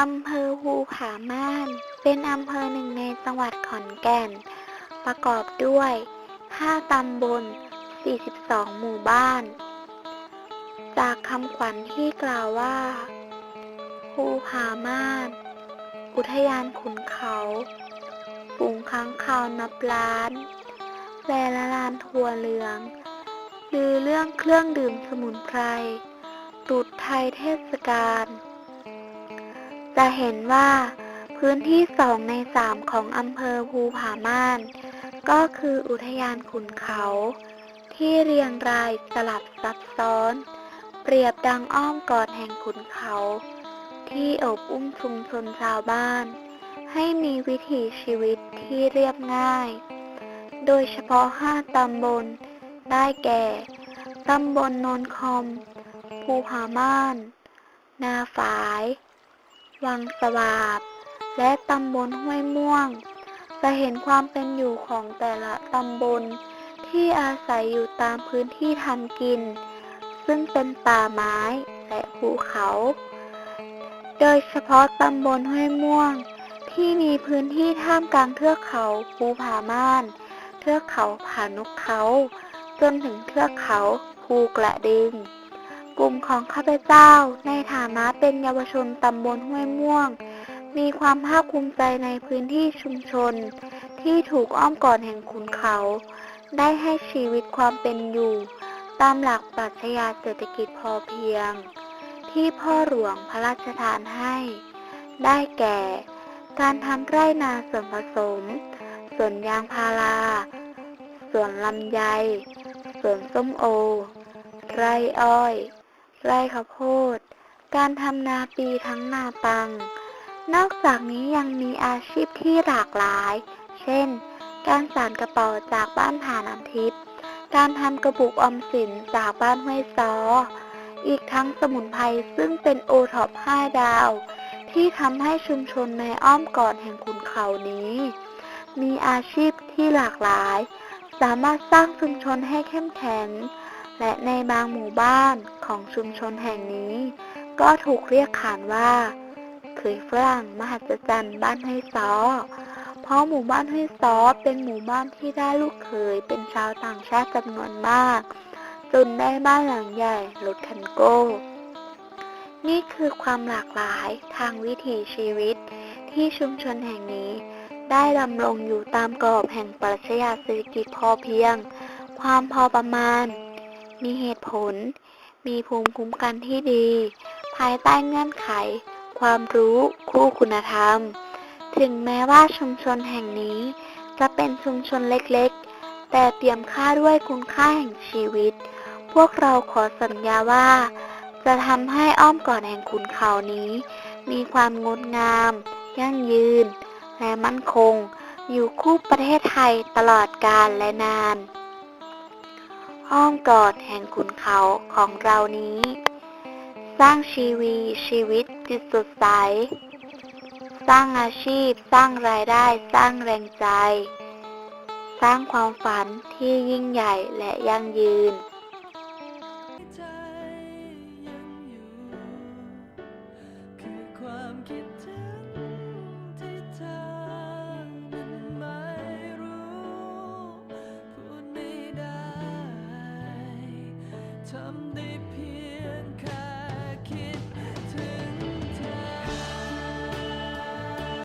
อำเภอภูผาม่าน เป็นอำเภอหนึ่งในจังหวัดขอนแก่น ประกอบด้วย 5 ตำบล 42 หมู่บ้าน จากคำขวัญที่กล่าวว่า ภูผาม่าน อุทยานขุนเขาฝูงค้างคาวนับล้านแวละลานทัวเหลืองลือเรื่องเครื่องดื่มสมุนไพรตุดไทยเทศกาล จะเห็นว่า พื้นที่สองในสามของอำเภอภูผาม่าน ก็คืออุทยานขุนเขา ที่เรียงรายสลับซับซ้อน เปรียบดังอ้อมกอดแห่งขุนเขา ที่อบอุ้มชุมชนชาวบ้าน ให้มีวิถีชีวิตที่เรียบง่าย โดยเฉพาะห้าตำบล ได้แก่ ตำบลโนนคอมภูผาม่าน นาฝาย วังสวาบ และตำบลห้วยม่วง จะเห็นความเป็นอยู่ของแต่ละตำบลที่อาศัยอยู่ตามพื้นที่ทำกิน ซึ่งเป็นป่าไม้และภูเขา โดยเฉพาะตำบลห้วยม่วง ที่มีพื้นที่ท่ามกลางเทือกเขาภูผาม่าน เทือกเขาผานกเขา จนถึงเทือกเขาภูกระดึง กลุ่มของข้าพเจ้า ในฐานะเป็นเยาวชนตำบลห้วยม่วง มีความภาคภูมิใจในพื้นที่ชุมชน ที่ถูกอ้อมกอดแห่งขุนเขา ได้ให้ชีวิตความเป็นอยู่ ตามหลักปรัชญาเศรษฐกิจพอเพียง ที่พ่อหลวงพระราชทานให้ ได้แก่ การทำไร่นาส่วนผสมสวนยางพาราสวนลำไยสวนส้มโอ ไร่อ้อย ไร่ข้าวโพด การทำนาปีทั้งนาปัง นอกจากนี้ยังมีอาชีพที่หลากหลาย เช่น การสานกระเป๋าจากบ้านผาน้ำทิพย์ การทำกระปุกอมสินจากบ้านห้วยซออีกทั้งสมุนไพรซึ่งเป็นโอท็อป5ดาว ที่ทำให้ชุมชนในอ้อมกอดแห่งขุนเขานี้ มีอาชีพที่หลากหลาย สามารถสร้างชุมชนให้เข้มแข็ง และในบางหมู่บ้านของชุมชนแห่งนี้ ก็ถูกเรียกขานว่าเขยฝรั่งมหัศจรรย์บ้านห้ยซอ เพราะหมู่บ้านห้ยซอเป็นหมู่บ้านที่ได้ลูกเขยเป็นชาวต่างชาติจำนวนมาก จนได้บ้านหลังใหญ่รถคันโก้ นี่คือความหลากหลายทางวิถีชีวิต ที่ชุมชนแห่งนี้ ได้ดำรงอยู่ตามกรอบแห่งปรัชญาเศรษฐกิจพอเพียง ความพอประมาณ มีเหตุผล มีภูมิคุ้มกันที่ดี ภายใต้เงื่อนไข ความรู้คู่คุณธรรม ถึงแม้ว่าชุมชนแห่งนี้ จะเป็นชุมชนเล็กๆ แต่เตรียมค่าด้วยคุณค่าแห่งชีวิต พวกเราขอสัญญาว่า จะทำให้อ้อมกอดแห่งขุนเขานี้ มีความงดงาม ยั่งยืน และมั่นคง อยู่คู่ประเทศไทยตลอดกาลและนาน อ้อมกอดแห่งขุนเขาของเรานี้ สร้างชีวีชีวิตจิตสดใส สร้างอาชีพ สร้างรายได้ สร้างแรงใจ สร้างความฝันที่ยิ่งใหญ่และยั่งยืน ทำได้เพียง